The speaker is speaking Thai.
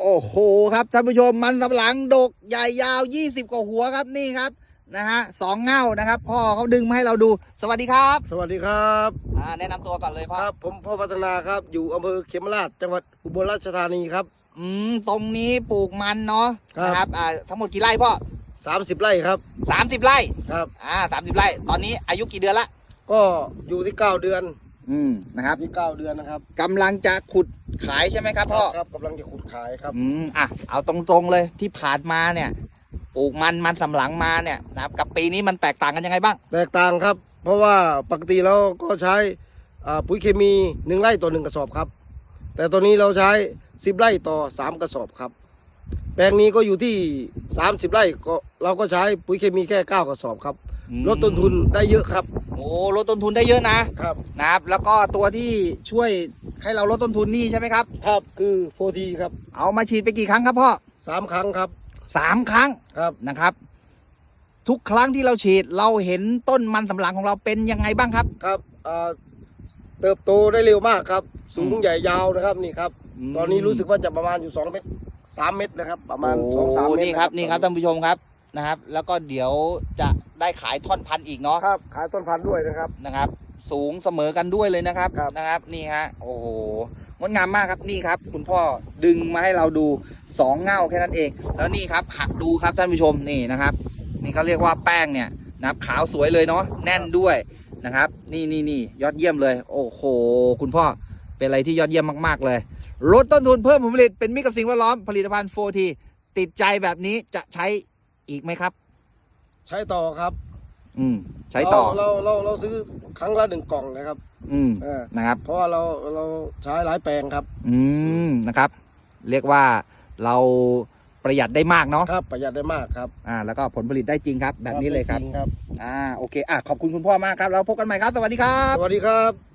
โอ้โหครับท่านผู้ชมมันสำปะหลังดกใหญ่ยาว20กว่าหัวครับนี่ครับนะฮะสองเง่านะครับ พ่อเขาดึงมาให้เราดู สวัสดีครับสวัสดีครับอ่าแนะนำตัวก่อนเลยพ่อครับ ผมพ่อพัฒนาครับอยู่อำเภอเขมราชจังหวัดอุบลราชธานีครับ อืมตรงนี้ปลูกมันเนาะครับ นะครับอ่าทั้งหมดกี่ไร่พ่อ30 ไร่ครับ30ไร่ครับ อ่า30ไร่ ตอนนี้อายุกี่เดือนละก็อยู่ที่ 9 เดือนอืมนะครับที่ 9 เดือนนะครับกำลังจะขุด ขายใช่ไหมครับพ่อครับกำลังจะขุดขายครับอืมอะเอาตรงๆเลยที่ผ่านมาเนี่ยปลูกมันมันสำปะหลังมาเนี่ยนะครับกับปีนี้มันแตกต่างกันยังไงบ้าง แตกต่างครับ เพราะว่าปกติเราก็ใช้อ่าปุ๋ยเคมี1ไร่ต่อ1กระสอบครับ แต่ตอนนี้เราใช้10ไร่ต่อ3กระสอบครับ แปลงนี้ก็อยู่ที่30ไร่ก็เราก็ใช้ปุ๋ยเคมีแค่9กระสอบครับอืม ลดต้นทุนได้เยอะครับโอ้ลดต้นทุนได้เยอะนะครับ นะครับ แล้วก็ตัวที่ช่วย ให้เราลดต้นทุนนี่ใช่ไหมครับ ครับคือโฟทีครับเอามาฉีดไปกี่ครั้งครับพ่อสามครั้งครับสามครั้งครับนะครับ ทุกครั้งที่เราฉีดเราเห็นต้นมันสำปะหลังของเราเป็นยังไงบ้างครับ ครับอ่าเติบโตได้เร็วมากครับ สูงอืมใหญ่ยาวนะครับนี่ครับ อืม ตอนนี้รู้สึกว่าจะประมาณอยู่2เมตร3เมตรนะครับ ประมาณโอ้2 3เมตรนี่ครับนี่ครับท่านผู้ชมครับนะครับ แล้วก็เดี๋ยวจะได้ขายท่อนพันธุ์อีกเนาะครับ ขายต้นพันธุ์ด้วยนะครับ นะครับ สูงเสมอกันด้วยเลยนะครับครับ นะครับนี่ฮะโอ้โหงดงามมากครับนี่ครับ คุณพ่อดึงมาให้เราดูสองเง่าแค่นั้นเอง แล้วนี่ครับหักดูครับท่านผู้ชมนี่นะครับ นี่เขาเรียกว่าแป้งเนี่ยนะครับขาวสวยเลยเนาะแน่นด้วยนะครับ นี่นี่นี่ยอดเยี่ยมเลย โอ้โห คุณพ่อเป็นอะไรที่ยอดเยี่ยมมาก ๆ เลยลดต้นทุนเพิ่มผลผลิตเป็นมิตรกับสิ่งแวดล้อมผลิตภัณฑ์โฟทีติดใจแบบนี้จะใช้อีกไหมครับ ใช้ต่อครับ อืม ใช้ต่อเราเราเราเราซื้อครั้งละหนึ่งกล่องนะครับ อืมเออนะครับ เพราะว่าเราเราใช้หลายแปลงครับ อืมนะครับ เรียกว่าเราประหยัดได้มากเนาะครับประหยัดได้มากครับอ่าแล้วก็ผลผลิตได้จริงครับ แบบนี้เลยครับจงครับ อ่าโอเคอะขอบคุณคุณพ่อมากครับ เราพบกันใหม่ครับ สวัสดีครับ สวัสดีครับ